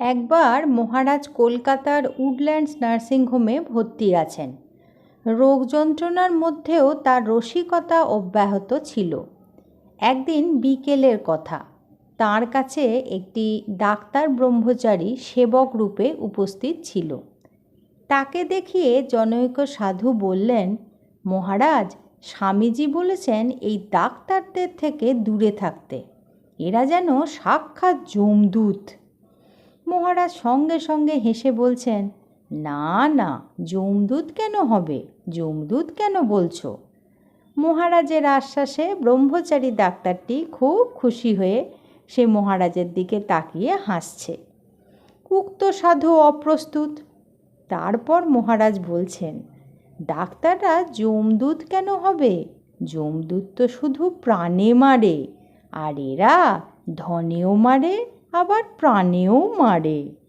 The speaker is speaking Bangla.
একবার মহারাজ কলকাতার উডল্যান্ডস নার্সিংহোমে ভর্তি আছেন। রোগ যন্ত্রণার মধ্যেও তার রসিকতা অব্যাহত ছিল। একদিন বিকেলের কথা, তার কাছে একটি ডাক্তার ব্রহ্মচারী সেবক রূপে উপস্থিত ছিল। তাকে দেখিয়ে জনৈক সাধু বললেন, মহারাজ, স্বামীজি বলেছেন এই ডাক্তারদের থেকে দূরে থাকতে। এরা যেন সাক্ষাৎ যমদূত। মহারাজ সঙ্গে সঙ্গে হেসে বলছেন, না না, যমদূত কেন হবে? যমদূত কেন বলছো? মহারাজের আশ্বাসে ব্রহ্মচারী ডাক্তারটি খুব খুশি হয়ে সে মহারাজের দিকে তাকিয়ে হাসছে। উক্ত সাধু অপ্রস্তুত। তারপর মহারাজ বলছেন, ডাক্তাররা যমদূত কেন হবে? যমদূত তো শুধু প্রাণে মারে, আর এরা ধনেও মারে আবার প্রাণেও মারে।